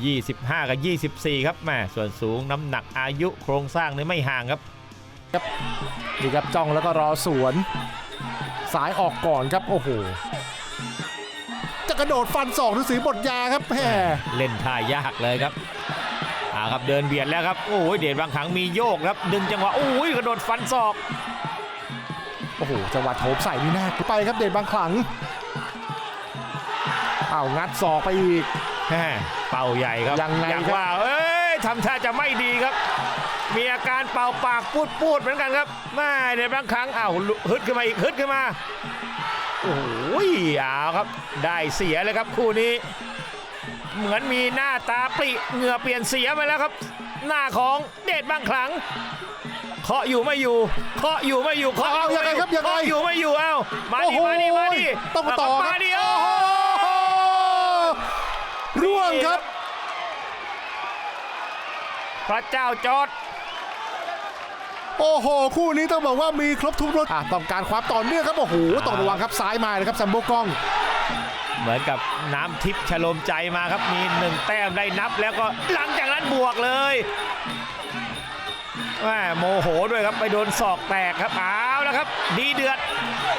25 กับ 24 ครับแม่ส่วนสูงน้ำหนักอายุโครงสร้างนี่ไม่ห่างครับนี่ครับจ้องแล้วก็รอสวนสายออกก่อนครับโอ้โหจะกระโดดฟันศอกหรือสีบทยาครับแหมเล่นท่ายากเลยครับเอาครับเดินเบียดแล้วครับโอ้ยเดชบางขังมีโยกครับดึงจังหวะโอ้ยกระโดดฟันศอกโอ้โหจังหวะโถมใส่นี่น่ากลัวไปครับเดชบางขลังอ้าวงัดศอกไปอีก แม่เป่าใหญ่ครับยังไงอยากครับ ว่าเอ้ยทำท่าจะไม่ดีครับ มีอาการเป่าปากพูดพูดเหมือนกันครับแม่เดชบางขังอ้าวฮึดขึ้นมาอีกฮึดขึ้นมาโอ้ยเอาครับ ได้เสียเลยครับคู่นี้ เหมือนมีหน้าตาปริเหงื่อเปลี่ยนเสียไปแล้วครับ หน้าของเดชบางขลังเคาะอยู่ไม่อยู่เคาะอยู่ไม่อยู่เคาะเอายังไงครับยังไงเคาะอยู่ไม่อยู่เอ้ามาโอ้ดิโหมาดิมาดิต้องต่อเาคมารับดิ โอ้ โอ้ โห โห ร่วงครับ พระเจ้าจอดโอ้โห คู่นี้ต้องบอกว่ามีครบทุกรสอะต้องการความต่อเนื่องครับ โอ้โหต้องระวังครับซ้ายมาเลยครับซัมโบกล้อง เหมือนกับน้ำทิพย์ชโลมใจมาครับ มีหนึ่งแต้มได้นับแล้วก็หลังจากนั้นบวกเลยแม่โมโหด้วยครับ ไปโดนศอกแตกครับเอาแล้วครับ ดีเดือด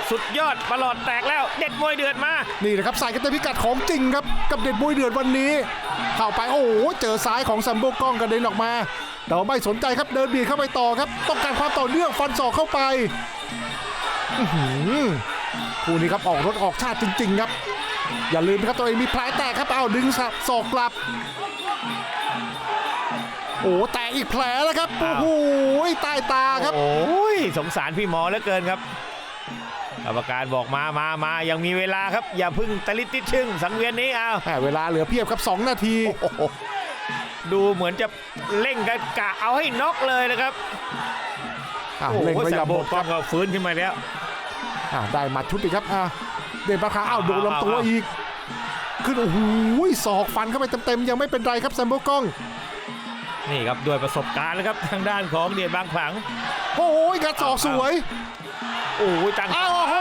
สุดยอดประหลอดแตกแล้วเด็ดมวยเดือดมา นี่นะครับใส่กันเต็มพิกัดของจริงครับกับเด็ดมวยเดือดวันนี้ เข้าไปโอ้โหเจอซ้ายของซัมโบกล้องกระเด็นออกมาแต่ว่าไม่สนใจครับเดินเบียดเข้าไปต่อครับ ต้องการความต่อเนื่องฟันศอกเข้าไปอื้อหือคู่นี้ครับออกรถออกชาติจริง ๆ ครับ อย่าลืมนะครับตัวเองมีแผลแตกครับเอาดึงศอกกลับ โอ้แตกอีกแผลแล้วครับโอ้โหใต้ตาครับโอ้ยสงสารพี่หมอเหลือเกินครับ กรรมการบอกมามามายังมีเวลาครับ อย่าเพึ่งตะลิดติดชึ่งสังเวียนนี้เอาแหมเวลาเหลือเพียบครับ 2 นาที ดูเหมือนจะเร่งกันกะเอาให้น็อกเลยนะครับอะโอ้โหเล่งไว้อแซย่ามโบหมดกคล้อรังบก็ฟื้นขึ้นมาแล้วอะได้หมัดชุดอีกครับอะเด่นปาคาอ้าวโดนลำตัวเอาเอาอีก ขึ้นโอ้โหศอกฟันเข้าไปเต็มๆยังไม่เป็นไรครับแซมโบกล้อง นี่ครับด้วยประสบการณ์นะครับทางด้านของเดียนบางขลัง โอ้โหงัดศอกสวย โอ้ยจังอ้าวโอ้โห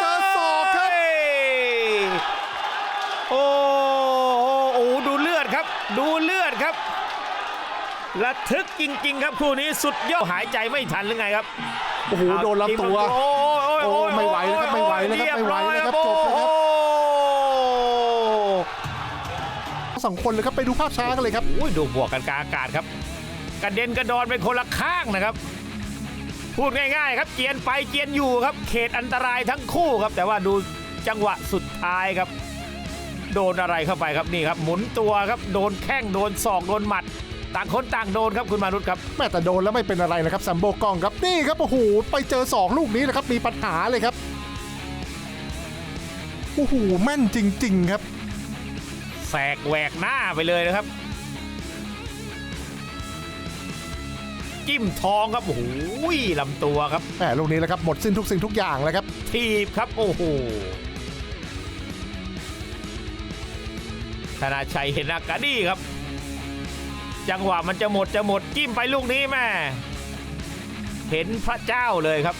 เจอศอกครับเฮ้ยโอ้โหโอ้โหดูเลือดครับ ดูเลือดครับระทึกจริง ๆ ครับคู่นี้สุดยอดหายใจไม่ทันหรือไงครับ โอ้โหโดนลำตัว โอ้ยโอ้ยไม่ไหวแล้วครับไม่ไหวแล้วครับไม่ไหวแล้วครับจบแล้ว สองคนเลยครับไปดูภาพช้ากันเลยครับโอ้ยดูบวกกันกลางอากาศครับกระเด็นกระดอนไปคนละข้างนะครับ พูดง่ายๆ ครับเจียนไปเจียนอยู่ครับ เขตอันตรายทั้งคู่ครับ แต่ว่าดูจังหวะสุดท้ายครับ โดนอะไรเข้าไปครับนี่ครับ หมุนตัวครับโดนแข้งโดนศอกโดนหมัด ต่างคนต่างโดนครับคุณมานุษย์ครับแม่แต่โดนแล้วไม่เป็นอะไรนะครับซัมโบกล้องครับนี่ครับโอ้โหไปเจอสองลูกนี้นะครับมีปัญหาเลยครับโอ้โหแม่นจริง ๆ ครับ แสกแหวกหน้าไปเลยนะครับ จิ้มทองครับโอ้โหลำตัวครับแหมลูกนี้แหละครับหมดสิ้นทุกสิ่งทุกอย่างแล้วครับทีบครับโอ้โหธนาชัยเห็นอากานี่ครับ จังหวะมันจะหมดจะหมดจิ้มไปลูกนี้แม่เห็นพระเจ้าเลยครับ